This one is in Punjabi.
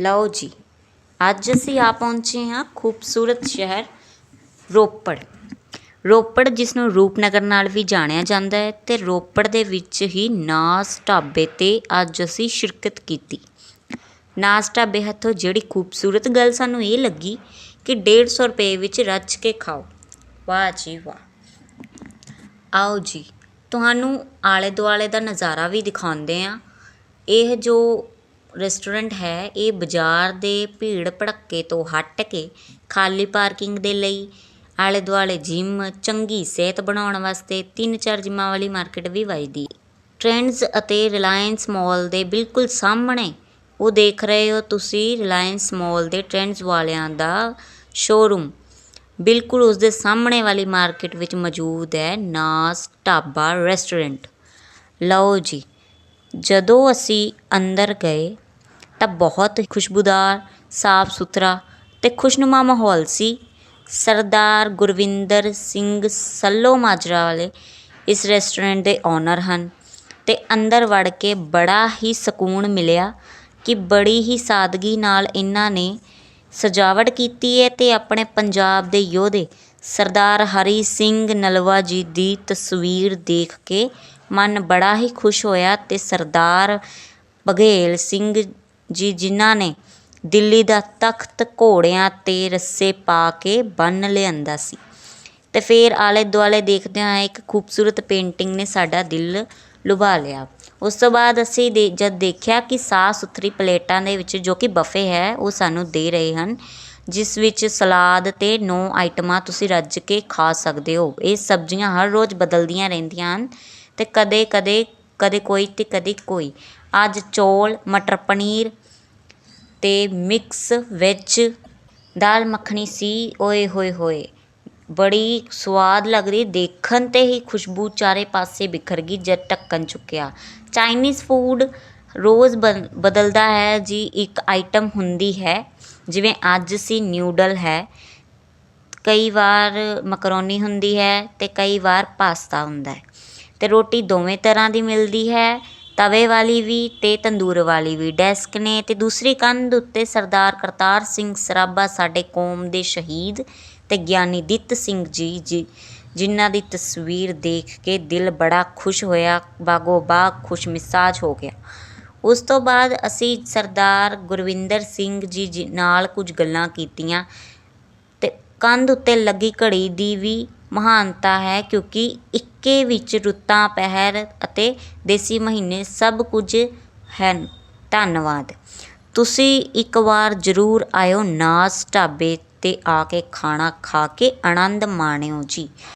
ਲਓ ਜੀ, ਅੱਜ ਅਸੀਂ ਆ ਪਹੁੰਚੇ ਹਾਂ ਖੂਬਸੂਰਤ ਸ਼ਹਿਰ ਰੋਪੜ। ਰੋਪੜ ਜਿਸ ਨੂੰ ਰੂਪਨਗਰ ਨਾਲ ਵੀ ਜਾਣਿਆ ਜਾਂਦਾ ਹੈ ਤੇ ਰੋਪੜ ਦੇ ਵਿੱਚ ਹੀ ਨਾਸ ਢਾਬੇ ਤੇ ਅੱਜ ਅਸੀਂ ਸ਼ਿਰਕਤ ਕੀਤੀ। ਨਾਸ ਢਾਬੇ ਹੱਥੋਂ ਜਿਹੜੀ ਖੂਬਸੂਰਤ ਗੱਲ ਸਾਨੂੰ ਇਹ ਲੱਗੀ ਕਿ 150 ਰੁਪਏ ਵਿੱਚ ਰੱਜ ਕੇ ਖਾਓ। ਵਾਹ ਜੀ ਵਾਹ। ਆਓ ਜੀ, ਤੁਹਾਨੂੰ ਆਲੇ ਦੁਆਲੇ ਦਾ ਨਜ਼ਾਰਾ ਵੀ ਦਿਖਾਉਂਦੇ ਹਾਂ। ਇਹ ਜੋ ਰੈਸਟੋਰੈਂਟ ਹੈ, ਇਹ ਬਾਜ਼ਾਰ ਦੇ ਭੀੜ ਭੜੱਕੇ ਤੋਂ ਹਟ ਕੇ ਖਾਲੀ ਪਾਰਕਿੰਗ ਦੇ ਲਈ ਆਲੇ ਦੁਆਲੇ ਜਿਮ, ਚੰਗੀ ਸਿਹਤ ਬਣਾਉਣ ਵਾਸਤੇ ਤਿੰਨ ਚਾਰ ਜਿੰਮਾਂ ਵਾਲੀ ਮਾਰਕੀਟ ਵੀ ਵੱਜਦੀ ਟ੍ਰੈਂਡਸ ਅਤੇ ਰਿਲਾਇੰਸ ਮਾਲ ਦੇ ਬਿਲਕੁਲ ਸਾਹਮਣੇ, ਉਹ ਦੇਖ ਰਹੇ ਹੋ ਤੁਸੀਂ ਰਿਲਾਇੰਸ ਮਾਲ ਦੇ ਟ੍ਰੈਂਡਸ ਵਾਲਿਆਂ ਦਾ ਸ਼ੋਰੂਮ। ਬਿਲਕੁਲ ਉਸ ਦੇ ਸਾਹਮਣੇ ਵਾਲੀ ਮਾਰਕੀਟ ਵਿੱਚ ਮੌਜੂਦ ਹੈ ਨਾਸ ਢਾਬਾ ਰੈਸਟੋਰੈਂਟ। ਲਓ ਜੀ, ਜਦੋਂ ਅਸੀਂ ਅੰਦਰ ਗਏ ਤਾਂ ਬਹੁਤ ਖੁਸ਼ਬੂਦਾਰ, ਸਾਫ਼ ਸੁਥਰਾ ਅਤੇ ਖੁਸ਼ਨੁਮਾ ਮਾਹੌਲ ਸੀ। ਸਰਦਾਰ ਗੁਰਵਿੰਦਰ ਸਿੰਘ ਸੱਲੋ ਮਾਜਰਾ ਵਾਲੇ ਇਸ ਰੈਸਟੋਰੈਂਟ ਦੇ ਓਨਰ ਹਨ ਅਤੇ ਅੰਦਰ ਵੜ ਕੇ ਬੜਾ ਹੀ ਸਕੂਨ ਮਿਲਿਆ ਕਿ ਬੜੀ ਹੀ ਸਾਦਗੀ ਨਾਲ ਇਹਨਾਂ ਨੇ ਸਜਾਵਟ ਕੀਤੀ ਹੈ ਅਤੇ ਆਪਣੇ ਪੰਜਾਬ ਦੇ ਯੋਧੇ ਸਰਦਾਰ ਹਰੀ ਸਿੰਘ ਨਲਵਾ ਜੀ ਦੀ ਤਸਵੀਰ ਦੇਖ ਕੇ ਮਨ ਬੜਾ ਹੀ ਖੁਸ਼ ਹੋਇਆ ਅਤੇ ਸਰਦਾਰ ਬਘੇਲ ਸਿੰਘ ਜੀ ਜਿਨ੍ਹਾਂ ਨੇ ਦਿੱਲੀ ਦਾ ਤਖਤ ਘੋੜਿਆਂ ਤੇ ਰੱਸੇ ਪਾ ਕੇ ਬੰਨ੍ਹ ਲਿਆਂਦਾ ਸੀ। ਅਤੇ ਫਿਰ ਆਲੇ ਦੁਆਲੇ ਦੇਖਦਿਆਂ ਹੋਏ ਇੱਕ ਖੂਬਸੂਰਤ ਪੇਂਟਿੰਗ ਨੇ ਸਾਡਾ ਦਿਲ ਲੁਭਾ ਲਿਆ। ਉਸ ਤੋਂ ਬਾਅਦ ਅਸੀਂ ਦੇ ਜਦ ਦੇਖਿਆ ਕਿ ਸਾਫ਼ ਸੁਥਰੀ ਪਲੇਟਾਂ ਦੇ ਵਿੱਚ ਜੋ ਕਿ ਬਫੇ ਹੈ, ਉਹ ਸਾਨੂੰ ਦੇ ਰਹੇ ਹਨ, ਜਿਸ ਵਿੱਚ ਸਲਾਦ ਅਤੇ ਨੌ ਆਈਟਮਾਂ ਤੁਸੀਂ ਰੱਜ ਕੇ ਖਾ ਸਕਦੇ ਹੋ। ਇਹ ਸਬਜ਼ੀਆਂ ਹਰ ਰੋਜ਼ ਬਦਲਦੀਆਂ ਰਹਿੰਦੀਆਂ ਹਨ ਅਤੇ ਕਦੇ ਕਦੇ ਕਦੇ ਕੋਈ ਅਤੇ ਕਦੇ ਕੋਈ। ਅੱਜ ਚੌਲ, ਮਟਰ ਪਨੀਰ ਅਤੇ ਮਿਕਸ ਵੈੱਜ ਦਾਲ ਮੱਖਣੀ ਸੀ। ਓਏ ਹੋਏ ਹੋਏ, ਬੜੀ ਸਵਾਦ ਲੱਗ ਰਹੀ। ਦੇਖਣ ਤੇ ਹੀ ਖੁਸ਼ਬੂ ਚਾਰੇ ਪਾਸੇ ਬਿਖਰ ਗਈ, ਜਦ ਢੱਕਣ ਚੁੱਕਿਆ। ਚਾਈਨੀਜ਼ ਫੂਡ ਰੋਜ਼ ਬਦ- ਬਦਲਦਾ ਹੈ ਜੀ, ਇੱਕ ਆਈਟਮ ਹੁੰਦੀ ਹੈ। ਜਿਵੇਂ ਅੱਜ ਸੀ ਨਿਊਡਲ ਹੈ, ਕਈ ਵਾਰ ਮਕਰੋਨੀ ਹੁੰਦੀ ਹੈ ਅਤੇ ਕਈ ਵਾਰ ਪਾਸਤਾ ਹੁੰਦਾ ਹੈ। ਤੇ ਰੋਟੀ ਦੋਵੇਂ ਤਰ੍ਹਾਂ ਦੀ ਮਿਲਦੀ ਹੈ। ਤਵੇ ਵਾਲੀ ਵੀ ਤੇ ਤੰਦੂਰ ਵਾਲੀ ਵੀ ਡੈਸਕ ਨੇ ਤੇ ਦੂਸਰੀ ਕੰਧ ਉੱਤੇ ਸਰਦਾਰ ਕਰਤਾਰ ਸਿੰਘ ਸਰਾਭਾ ਸਾਡੇ ਕੌਮ ਦੇ ਸ਼ਹੀਦ ਤੇ ਗਿਆਨੀ ਦਿੱਤ ਸਿੰਘ ਜੀ ਜੀ, ਜਿਨ੍ਹਾਂ ਦੀ ਤਸਵੀਰ ਦੇਖ ਕੇ ਦਿਲ ਬੜਾ ਖੁਸ਼ ਹੋਇਆ, ਬਾਗੋ ਬਾਗ ਖੁਸ਼ ਮਿਸਾਜ ਹੋ ਗਿਆ। ਉਸ ਤੋਂ ਬਾਅਦ ਅਸੀਂ ਸਰਦਾਰ ਗੁਰਵਿੰਦਰ ਸਿੰਘ ਜੀ ਜੀ ਨਾਲ ਕੁਝ ਗੱਲਾਂ ਕੀਤੀਆਂ ਤੇ ਕੰਧ ਉੱਤੇ ਲੱਗੀ ਘੜੀ ਦੀ ਵੀ ਮਹਾਨਤਾ ਹੈ ਕਿਉਂਕਿ ਇੱਕੇ ਵਿੱਚ ਰੁੱਤਾਂ, ਪਹਿਰ ਅਤੇ ਦੇਸੀ ਮਹੀਨੇ ਸਭ ਕੁਝ ਹਨ। ਧੰਨਵਾਦ। ਤੁਸੀਂ ਇੱਕ ਵਾਰ ਜ਼ਰੂਰ ਆਇਓ ਨਾਸ ਢਾਬੇ ਤੇ ਆ ਕੇ ਖਾਣਾ ਖਾ ਕੇ ਆਨੰਦ ਮਾਣਿਓ ਜੀ।